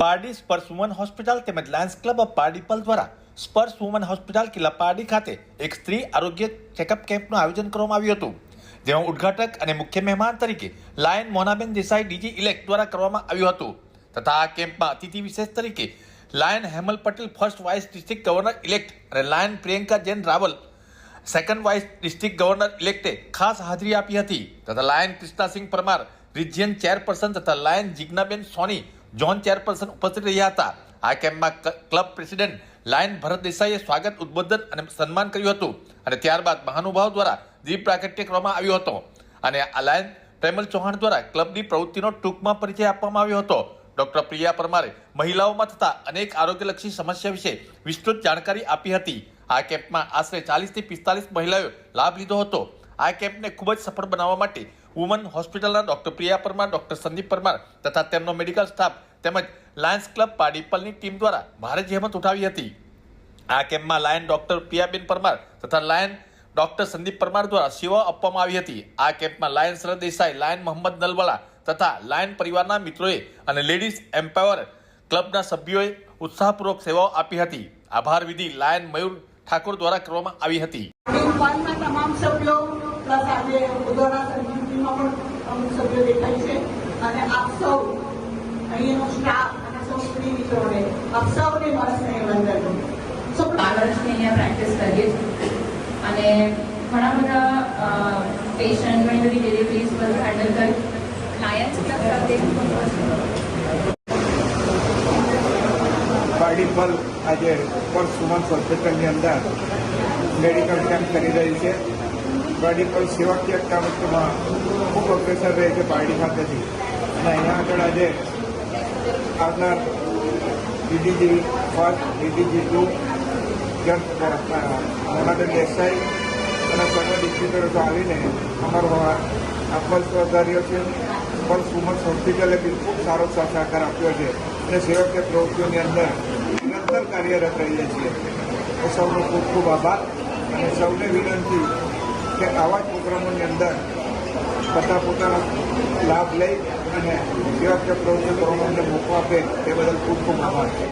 Pardi Sparsh woman hospital તેમજ Lions club of પારડીપલ દ્વારા Sparsh woman hospital કિલ્લા પારડી ખાતે એક સ્ત્રી આરોગ્ય ચેકઅપ કેમ્પનું આયોજન કરવામાં આવ્યું હતું. જેમાં ઉદ્ઘાટક અને મુખ્ય મહેમાન તરીકે lion Monaben Desai DG elect દ્વારા કરવામાં આવ્યું હતું. તથા આ કેમ્પમાં અતિથિ વિશેષ તરીકે Lion Hemal Patel first vice district governor elect અને Lion Priyanka Jain Raval second vice district governor ઇલેક્ટે ખાસ હાજરી આપી હતી. તથા Lion Krishnasinh Parmar region chairperson તથા Lion Jignaben Soni zone chairperson ઉપસ્થિત રહ્યા હતા. આ કેમ્પમાં ક્લબ પ્રેસિડેન્ટ લાયન ભરત દેસાઈએ સ્વાગત, ઉદબોધન અને સન્માન કર્યું હતું અને ત્યારબાદ મહાનુભાવ દ્વારા દીપ પ્રાગટ્ય કરવામાં આવ્યો હતો. અને આ લાયન પ્રેમલ ચૌહાણ દ્વારા ક્લબની પ્રવૃત્તિનો ટૂંકમાં પરિચય આપવામાં આવ્યો હતો. ડોક્ટર પ્રિયા પરમારે મહિલાઓમાં થતા અનેક આરોગ્યલક્ષી સમસ્યા વિશે વિસ્તૃત જાણકારી આપી હતી. આ કેમ્પમાં આશરે ચાલીસથી પિસ્તાલીસ મહિલાઓએ લાભ લીધો હતો. આ કેમ્પને ખૂબ જ સફળ બનાવવા માટે વુમન હોસ્પિટલના ડોક્ટર પ્રિયા પરમાર, ડોક્ટર સંદીપ પરમાર તથા તેમનો મેડિકલ સ્ટાફ તેમજ લાયન્સ ક્લબ પાડીપલની ટીમ દ્વારા ભારે જહેમત ઉઠાવી હતી. આ કેમ્પમાં લાયન ડોક્ટર પ્રિયાબેન પરમાર તથા લાયન ડોક્ટર સંદીપ પરમાર દ્વારા સેવા આપવામાં આવી હતી. આ કેમ્પમાં લાયન શરદ દેસાઈ લાયન મોહમ્મદ નલવાળા તથા લાયન પરિવારના મિત્રોએ અને લેડીઝ એમ્પાવર ક્લબના સભ્યોએ ઉત્સાહપૂર્વક સેવાઓ આપી હતી. આભાર વિધિ લાયન મયુર ઠાકોર દ્વારા કરવામાં આવી હતી. તમામ સભ્યો, પ્લસ આજે ઉદોડા પણ અમુક સભ્યો દેખાય છે. અને આપ સૌ અહીંનો સ્ટાફ અને સૌ સ્ત્રી મિત્રોને આપ સૌને મારા સ્નેહ વંદન સો બાર વર્ષથી અહીંયા પ્રેક્ટિસ કરીએ છીએ. અને ઘણા બધા પેશન્ટ ઘણી બધી ડિલિવરીઝ બધું હેન્ડલ કરી. ક્લાયન્ટ ક્લબ સાથે? પાર્ટી પર આજે પર સુમન હોસ્પિટલની અંદર મેડિકલ કેમ્પ કરી રહી છે. પાર્ટી પર સેવાકીય કાર્યક્રમમાં ખૂબ અગ્રેસર રહે છે પાર્ટી ખાતેથી. અને અહીંયા આગળ આજે આવનાર ડીડીજી ફર્સ્ટ ડીડીજી ટુ જન મોનાબેન દેસાઈ અને સર્વ ડિસ્ટ્રીબ્યુટરો આવીને અમારો આપવા સહકાર્યો છે. પણ સુમન હોસ્પિટલે બી ખૂબ સારો સહકાર આપ્યો છે અને સેવાકીય પ્રવૃત્તિઓની અંદર નિરંતર કાર્યરત રહીએ છીએ. સૌનો ખૂબ ખૂબ આભાર અને સૌને વિનંતી કે આવા જ પ્રોગ્રામોની અંદર બધા પોતાના લાભ લઈ અને સેવાકીય પ્રવૃત્તિ કરવામાં મોકો આપે તે બદલ ખૂબ ખૂબ આભાર.